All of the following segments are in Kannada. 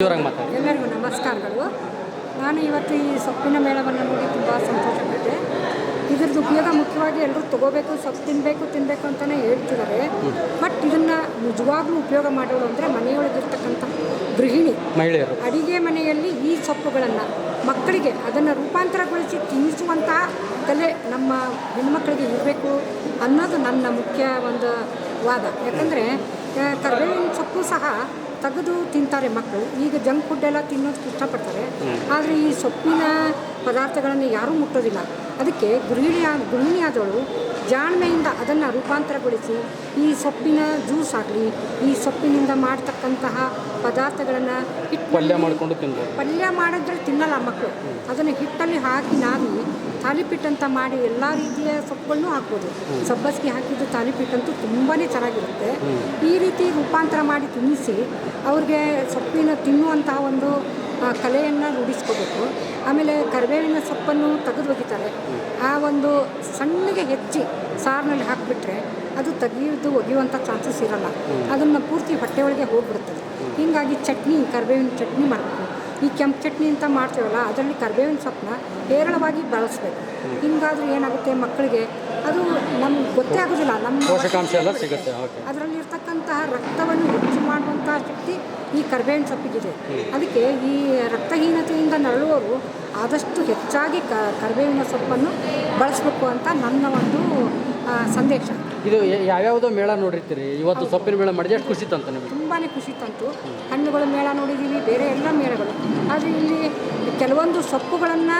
ಎಲ್ಲರಿಗೂ ನಮಸ್ಕಾರಗಳು. ನಾನು ಇವತ್ತು ಈ ಸೊಪ್ಪಿನ ಮೇಳವನ್ನು ನೋಡಿ ತುಂಬ ಸಂತೋಷಪಟ್ಟೆ. ಇದ್ರದ್ದು ಉಪಯೋಗ ಮುಖ್ಯವಾಗಿ ಎಲ್ಲರೂ ತಗೋಬೇಕು ಸೊಪ್ಪು ತಿನ್ನಬೇಕು ತಿನ್ನಬೇಕು ಅಂತಲೇ ಹೇಳ್ತಿದ್ದಾರೆ. ಬಟ್ ಇದನ್ನು ನಿಜವಾಗ್ಲೂ ಉಪಯೋಗ ಮಾಡೋರು ಅಂದರೆ ಮನೆಯೊಳಗಿರ್ತಕ್ಕಂಥ ಗೃಹಿಣಿ. ಮಹಿಳೆಯರು. ಅಡಿಗೆ ಮನೆಯಲ್ಲಿ ಈ ಸೊಪ್ಪುಗಳನ್ನು ಮಕ್ಕಳಿಗೆ ಅದನ್ನು ರೂಪಾಂತರಗೊಳಿಸಿ ತಿನ್ನಿಸುವಂತಹ ತಲೆ ನಮ್ಮ ಹೆಣ್ಮಕ್ಳಿಗೆ ಇರಬೇಕು ಅನ್ನೋದು ನನ್ನ ಮುಖ್ಯ ಒಂದು ವಾದ. ಯಾಕಂದರೆ ಕರಿಬೇವಿನ ಸಹ ತೆಗೆದು ತಿಂತಾರೆ ಮಕ್ಕಳು. ಈಗ ಜಂಕ್ ಫುಡ್ ಎಲ್ಲ ತಿನ್ನೋದಕ್ಕೆ ಇಷ್ಟಪಡ್ತಾರೆ. ಆದರೆ ಈ ಸೊಪ್ಪಿನ ಪದಾರ್ಥಗಳನ್ನು ಯಾರೂ ಮುಟ್ಟೋದಿಲ್ಲ. ಅದಕ್ಕೆ ಗೃಹಿಣಿ ಗೃಹಿಣಿಯಾದವಳು ಜಾಣ್ಮೆಯಿಂದ ಅದನ್ನು ರೂಪಾಂತರಗೊಳಿಸಿ ಈ ಸೊಪ್ಪಿನ ಜ್ಯೂಸ್ ಆಗಲಿ ಈ ಸೊಪ್ಪಿನಿಂದ ಮಾಡ್ತಕ್ಕಂತಹ ಪದಾರ್ಥಗಳನ್ನು ಹಿಟ್ಟು ಪಲ್ಯ ಮಾಡಿಕೊಂಡು ಪಲ್ಯ ಮಾಡಿದ್ರೆ ತಿನ್ನಲ್ಲ ಮಕ್ಕಳು. ಅದನ್ನು ಹಿಟ್ಟಲ್ಲಿ ಹಾಕಿ ಅಂತ ಮಾಡಿ ಎಲ್ಲ ರೀತಿಯ ಸೊಪ್ಪುಗಳನ್ನು ಹಾಕ್ಬೋದು. ಸಬ್ಬಸ್ಗೆ ಹಾಕಿದ್ದು ತಾಲಿಪಿಟ್ಟಂತೂ ತುಂಬನೇ ತುಂಬಾ ಚೆನ್ನಾಗಿರುತ್ತೆ ಈ ರೀತಿ ರೂಪಾಂತರ ಮಾಡಿ ತಿನ್ನಿಸಿ ಅವ್ರಿಗೆ ಸೊಪ್ಪಿನ ತಿನ್ನುವಂತಹ ಒಂದು ಕಲೆಯನ್ನು ರೂಢಿಸ್ಕೋಬೇಕು. ಆಮೇಲೆ ಕರಿಬೇವಿನ ಸೊಪ್ಪನ್ನು ತೆಗೆದು ಒಗಿತಾರೆ. ಆ ಒಂದು ಸಣ್ಣಗೆ ಹೆಚ್ಚಿ ಸಾರಿನಲ್ಲಿ ಹಾಕಿಬಿಟ್ರೆ ಅದು ತೆಗೆಯೋದು ಒಗೆಯುವಂಥ ಚಾನ್ಸಸ್ ಇರೋಲ್ಲ. ಅದನ್ನು ಪೂರ್ತಿ ಹೊಟ್ಟೆ ಒಳಗೆ ಹೋಗ್ಬಿಡ್ತದೆ ಹೀಗಾಗಿ ಚಟ್ನಿ ಕರಿಬೇವಿನ ಚಟ್ನಿ ಮಾಡಬೇಕು. ಈ ಕೆಂಪು ಚಟ್ನಿ ಅಂತ ಮಾಡ್ತೀವಲ್ಲ ಅದರಲ್ಲಿ ಕರಿಬೇವಿನ ಸೊಪ್ಪನ್ನ ಹೇರಳವಾಗಿ ಬಳಸಬೇಕು. ಹಿಂಗಾದ್ರೆ ಏನಾಗುತ್ತೆ ಮಕ್ಕಳಿಗೆ ಅದು ನಮ್ಗೆ ಗೊತ್ತೇ ಆಗೋದಿಲ್ಲ ನಮ್ಮ ಪೋಷಕಾಂಶ ಎಲ್ಲ ಸಿಗುತ್ತೆ ಅದರಲ್ಲಿರ್ತಕ್ಕಂತಹ ರಕ್ತವನ್ನು ಹೆಚ್ಚು ಮಾಡುವಂತಹ ಶಕ್ತಿ ಈ ಕರಿಬೇವಿನ ಸೊಪ್ಪಿಗಿದೆ. ಅದಕ್ಕೆ ಈ ರಕ್ತಹೀನತೆಯಿಂದ ನರಳುವವರು ಆದಷ್ಟು ಹೆಚ್ಚಾಗಿ ಕ ಕರಿಬೇವಿನ ಸೊಪ್ಪನ್ನು ಬಳಸಬೇಕು ಅಂತ ನನ್ನ ಒಂದು ಸಂದೇಶ. ಇದು ಯಾವ್ಯಾವುದೋ ಮೇಳ ನೋಡಿರ್ತೀರಿ ಇವತ್ತು ಸೊಪ್ಪಿನ ಮೇಳ ಮಾಡಿದ್ರೆ ಎಷ್ಟು ಖುಷಿ ತಂತು ನಿಮಗೆ? ತುಂಬಾ ಖುಷಿ ತಂತು. ಹಣ್ಣುಗಳ ಮೇಳ ಬೇರೆ ಎಲ್ಲ ಮೇಳಗಳು. ಆದರೆ ಇಲ್ಲಿ ಕೆಲವೊಂದು ಸೊಪ್ಪುಗಳನ್ನು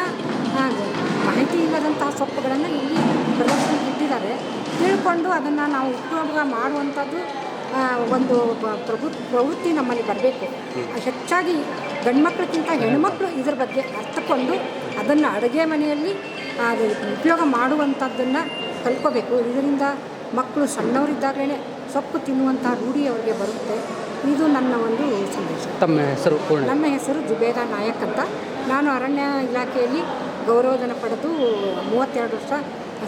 ಮಾಹಿತಿ ಇಲ್ಲದಂತಹ ಸೊಪ್ಪುಗಳನ್ನು ಇಲ್ಲಿ ಪ್ರದರ್ಶನಕ್ಕೆ ಇಟ್ಟಿದ್ದಾರೆ. ತಿಳ್ಕೊಂಡು ಅದನ್ನು ನಾವು ಉಪಯೋಗ ಮಾಡುವಂಥದ್ದು ಒಂದು ಪ್ರಭು ಪ್ರವೃತ್ತಿ ನಮ್ಮಲ್ಲಿ ಬರಬೇಕು. ಹೆಚ್ಚಾಗಿ ಗಂಡ್ಮಕ್ಳಿಗಿಂತ ಹೆಣ್ಮಕ್ಳು ಇದ್ರ ಬಗ್ಗೆ ಅರ್ಥಕೊಂಡು ಅದನ್ನು ಅಡುಗೆ ಮನೆಯಲ್ಲಿ ಅದು ಉಪಯೋಗ ಮಾಡುವಂಥದ್ದನ್ನು ಕಲ್ಕೋಬೇಕು ಇದರಿಂದ ಮಕ್ಕಳು ಸಣ್ಣವರಿದ್ದಾಗಲೇ ಸೊಪ್ಪು ತಿನ್ನುವಂಥ ರೂಢಿ ಅವರಿಗೆ ಬರುತ್ತೆ. ಇದು ನನ್ನ ಒಂದು ಸಂದೇಶ. ತಮ್ಮ ಹೆಸರು ಪೂರ್ಣ. ನನ್ನ ಹೆಸರು ಜುಬೇದಾ ನಾಯಕ್ ಅಂತ. ನಾನು ಅರಣ್ಯ ಇಲಾಖೆಯಲ್ಲಿ ಗೌರವಧನ ಪಡೆದು ಮೂವತ್ತೆರಡು ವರ್ಷ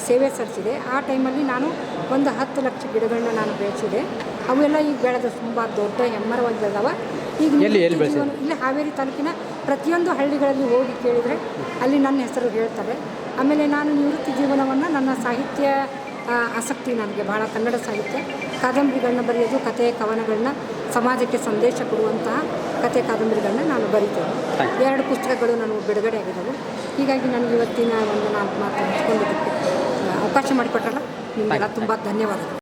ಸೇವೆ ಸಲ್ಲಿಸಿದೆ. ಆ ಟೈಮಲ್ಲಿ ನಾನು ಒಂದು ಹತ್ತು ಲಕ್ಷ ಗಿಡಗಳನ್ನ ನಾನು ಬೆಳೆಸಿದೆ. ಅವೆಲ್ಲ ಈಗ ಬೆಳೆದ ತುಂಬ ದೊಡ್ಡ ಹೆಮ್ಮರವಾಗಿ ಬೆಳೆದವ. ಈಗ ಇಲ್ಲಿ ಹಾವೇರಿ ತಾಲೂಕಿನ ಪ್ರತಿಯೊಂದು ಹಳ್ಳಿಗಳಲ್ಲಿ ಹೋಗಿ ಕೇಳಿದರೆ ಅಲ್ಲಿ ನನ್ನ ಹೆಸರು ಹೇಳ್ತಾರೆ ಆಮೇಲೆ ನಾನು ನಿವೃತ್ತಿ ಜೀವನವನ್ನು ನನ್ನ ಸಾಹಿತ್ಯ ಆಸಕ್ತಿ ನನಗೆ ಬಹಳ ಕನ್ನಡ ಸಾಹಿತ್ಯ. ಕಾದಂಬರಿಗಳನ್ನ ಬರೆಯೋದು ಕತೆ ಕವನಗಳನ್ನ ಸಮಾಜಕ್ಕೆ ಸಂದೇಶ ಕೊಡುವಂತಹ ಕತೆ ಕಾದಂಬರಿಗಳನ್ನ ನಾನು ಬರಿತೇನೆ. ಎರಡು ಪುಸ್ತಕಗಳು ನನಗೆ ಬಿಡುಗಡೆ ಆಗಿದ್ದವು. ಹೀಗಾಗಿ ನನಗೆ ಇವತ್ತಿನ ಒಂದು ನಾಲ್ಕು ಮಾತು ಹಂಚ್ಕೊಂಡಿದ್ದಕ್ಕೆ ಅವಕಾಶ ಮಾಡಿಕೊಟ್ಟಲ್ಲ ನಿಮಗೆಲ್ಲ ತುಂಬ ಧನ್ಯವಾದಗಳು.